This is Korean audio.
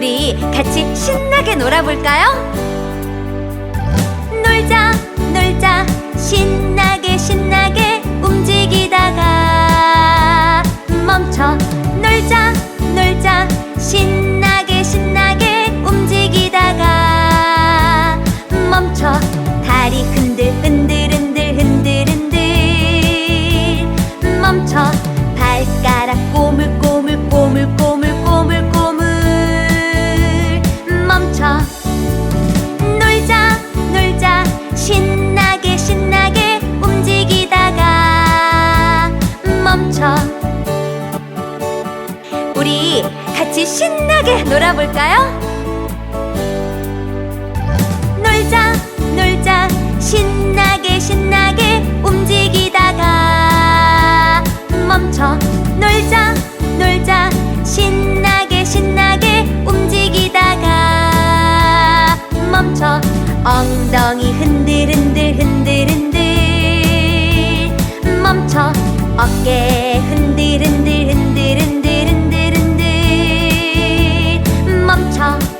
우리 같이 신나게 놀아볼까요? 놀자 놀자. 신나게 신나게 움직이다가 멈춰. 놀자 놀자. 신나게 신나게 움직이다가 멈춰. 다리 같이 신나게 놀아볼까요? 놀자 놀자 신나게 신나게 움직이다가 멈춰. 놀자 놀자 신나게 신나게 움직이다가 멈춰. 엉덩이 흔들 흔들 흔들 흔들. 멈춰. 어깨 흔들 흔